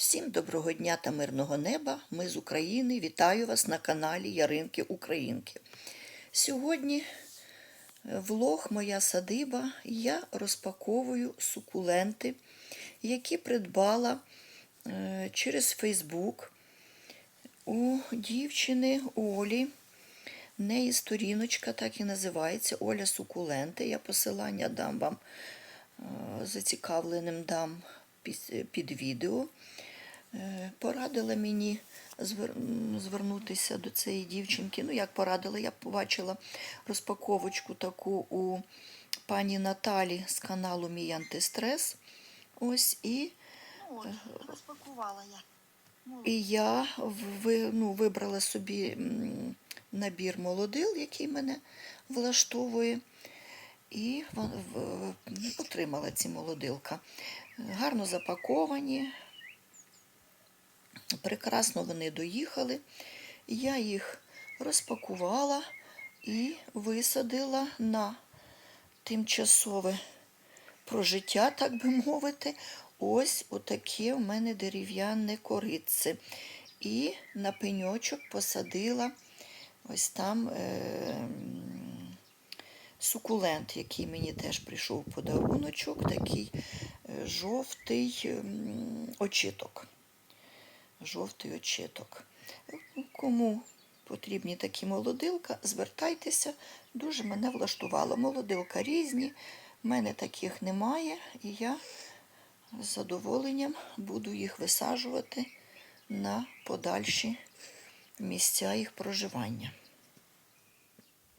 Всім доброго дня та мирного неба. Ми з України. Вітаю вас на каналі Яринки Українки. Сьогодні влог Моя садиба. Я розпаковую сукуленти, які придбала е, через Фейсбук у дівчини Олі. В неї сторіночка так і називається Оля Сукуленти. Я посилання дам вам е, зацікавленим дам під відео. Е, Порадила мені звернутися до цієї дівчинки. Ну, як порадила, я побачила розпаковочку таку у пані Наталі з каналу Мій антистрес. Ось і от, розпакувала я. Ну, І я ви, ну, вибрала собі набір молодил, який мене влаштовує, і отримала ці молодилка. Гарно запаковані, прекрасно вони доїхали. Я їх розпакувала і висадила на тимчасове прожиття, так би мовити, ось отаке в мене дерев'яне коритце. І на пеньочок посадила ось там е, сукулент, який мені теж прийшов подаруночок, такий е, жовтий м, очіток. Жовтий очиток. Кому потрібні такі молодилка, звертайтеся, дуже мене влаштувало. Молодилка різні, в мене таких немає, і я з задоволенням буду їх висаджувати на подальші місця їх проживання.